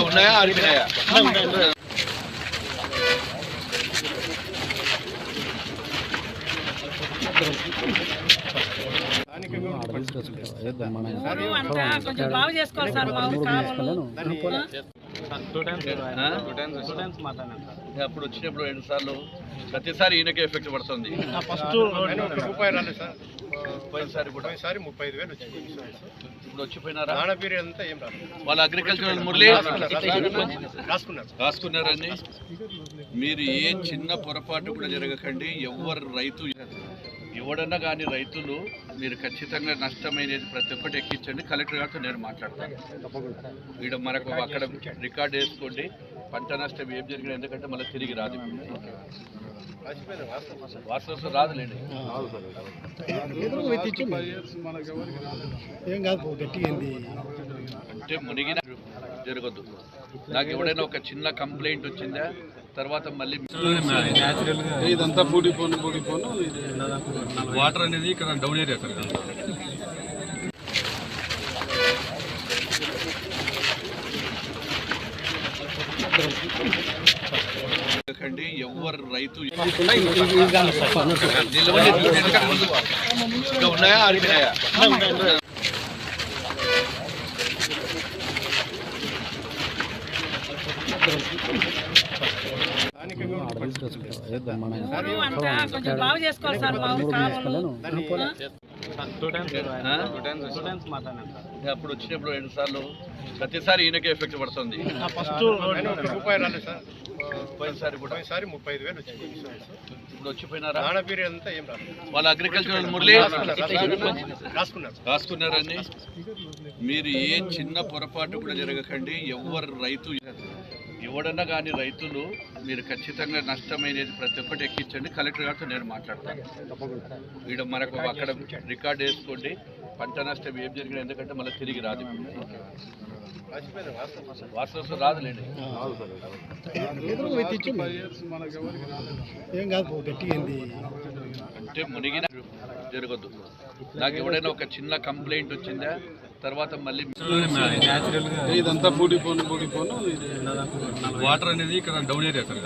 ఉన్నాయా ఆడిపోయినాయా కొంచెం బాగు చేసుకోవాలి సార్ అప్పుడు వచ్చినప్పుడు రెండు సార్లు ప్రతిసారి ఈయనకే ఎఫెక్ట్ పడుతుంది. ఫస్ట్ రూపాయి రాలేదు సార్. పోయినసారి కూడా. పోయినసారి ముప్పై ఐదు వేలు వచ్చింది. ఇప్పుడు వచ్చిపోయినారా? నాణ పీరియడ్ అంతా ఏం రాలేదు. వాళ్ళ అగ్రికల్చరల్ మురళి. రాసుకున్నారు. రాసుకున్నారండి మీరు ఏ చిన్న పొరపాటు కూడా జరగకండి. ఎవరు రైతు ఎవడన్నా కానీ రైతులు మీరు ఖచ్చితంగా నష్టమైనది ప్రతి ఒక్కటి ఎక్కించండి. కలెక్టర్ గారితో నేను మాట్లాడతాను. వీడు మనకు అక్కడ రికార్డ్ వేసుకోండి. పంట నష్టం ఏం జరిగినా ఎందుకంటే మళ్ళీ తిరిగి రాదు. వాస్తవం రాదులేండి. అంటే మునిగిన జరగదు. నాకు ఎవడైనా ఒక చిన్న కంప్లైంట్ వచ్చిందా? తర్వాత మళ్ళీ ఇదంతా పూడిపోను పూడిపోను వాటర్ అనేది ఇక్కడ డౌన్ ఏరియా సార్ ఎందుకంటే ఎవరు రైతు నిలవలేదు. ఎందుకంటే ముందు. ఇంకా ఉన్నాయా? ఆడిపోయినాయా అప్పుడు వచ్చినప్పుడు రెండు సార్లు ప్రతిసారి ఈయనకే ఎఫెక్ట్ పడుతుంది. పోయినసారి ముప్పై ఐదు వేలు వచ్చింది. ఇప్పుడు వచ్చిపోయినారా? వాళ్ళ అగ్రికల్చరల్ మురళి రాసుకున్నారండి. మీరు ఏ చిన్న పొరపాటు కూడా జరగకండి. ఎవరు రైతు ఎవడన్నా కానీ రైతులు మీరు ఖచ్చితంగా నష్టమైనది ప్రతి ఒక్కటి ఎక్కించండి. కలెక్టర్ గారితో నేను మాట్లాడతాను. వీడు మనకు అక్కడ రికార్డ్ వేసుకోండి. పంట నష్టం ఏం జరిగినా ఎందుకంటే మళ్ళీ తిరిగి రాదు. వాస్తవం రాదులేండి. ఏం కాదు అంటే మునిగిన జరగదు నాకు ఎవడైనా ఒక చిన్న కంప్లైంట్ వచ్చిందా? తర్వాత మళ్ళీ ఇదంతా పూడిపోను పూడిపోను వాటర్ అనేది ఇక్కడ డౌన్ ఏరియా సార్